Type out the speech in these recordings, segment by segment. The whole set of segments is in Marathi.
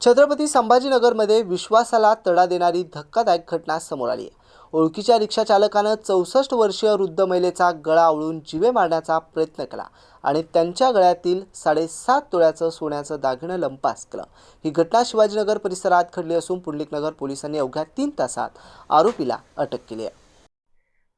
छत्रपती संभाजीनगरमध्ये विश्वासाला तडा देणारी धक्कादायक घटना समोर आली आहे. ओळखीच्या रिक्षा चालकानं चौसष्ट वर्षीय वृद्ध महिलेचा गळा आवळून जिवे मारण्याचा प्रयत्न केला आणि त्यांच्या गळ्यातील साडेसात तोळ्याचं सोन्याचं दागिनं लंपास केलं. ही घटना शिवाजीनगर परिसरात घडली असून पुंडलिकनगर पोलिसांनी अवघ्या तीन तासात आरोपीला अटक केली आहे.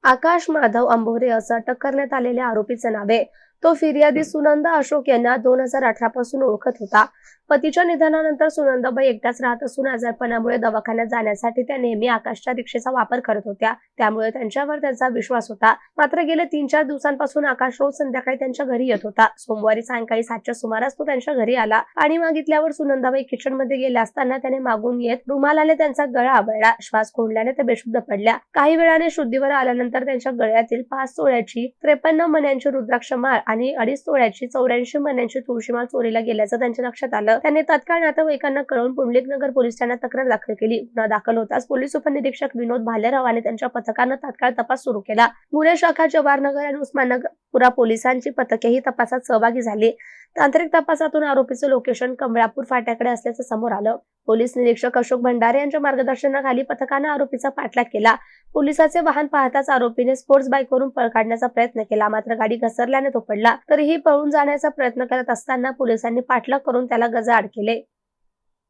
आकाश माधव अंभोरे असं अटक करण्यात आलेल्या आरोपीचं नाव आहे. तो फिर्यादी सुनंदा अशोक यांना दोन हजार अठरा पासून ओळखत होता. पतीच्या निधनानंतर सुनंदाबाई एकटाच राहत असून आजारपणामुळे दवाखान्यात जाण्यासाठी त्या नेहमी आकाशच्या रिक्षेचा वापर करत होत्या. त्यामुळे त्यांच्यावर त्यांचा विश्वास होता. मात्र गेल्या तीन चार दिवसांपासून आकाश रोज संध्याकाळी त्यांच्या घरी येत होता. सोमवारी सायंकाळी सातच्या सुमारास तो त्यांच्या घरी आला. आणि मागितल्यावर सुनंदाबाई किचनमध्ये गेल्या असताना त्याने मागून येत रुमालाने त्यांचा गळा आवळला. श्वास कोंडल्याने त्या बेशुद्ध पडल्या. काही वेळाने शुद्धीवर आल्यानंतर त्यांच्या गळ्यातील पाच तोळ्याची त्रेपन्न मण्यांची रुद्राक्ष माळ आणि अडीच तोळ्याची चौऱ्याऐंशी तुळशी तुळशीमाळ चोरीला गेल्याचं त्यांच्या लक्षात आलं. त्यांनी तत्काळ नातेवाईकांना कळवून पुंडलिकनगर पोलीस ठाण्यात तक्रार दाखल केली. गुन्हा दाखल होताच पोलीस उपनिरीक्षक विनोद भालेराव आणि त्यांच्या पथकानं तात्काळ तपास सुरू केला. गुन्हे शाखा जवाहरनगर आणि उस्मानपुरा पोलिसांची पथकेही तपासात सहभागी झाली. तांत्रिक तपासातून आरोपीचं लोकेशन कमळापूर फाट्याकडे असल्याचं समोर आलं. पोलीस निरीक्षक अशोक भंडारे यांच्या मार्गदर्शनाखाली पथकानं आरोपीचा पाठलाग केला. पोलिसाचे वाहन पाहताच आरोपीने स्पोर्ट्स बाईकवरून पळ काढण्याचा प्रयत्न केला. मात्र गाडी घसरल्याने तो पडला. तरीही पळून जाण्याचा प्रयत्न करत असताना पोलिसांनी पाठलाग करून त्याला गजाआड केले.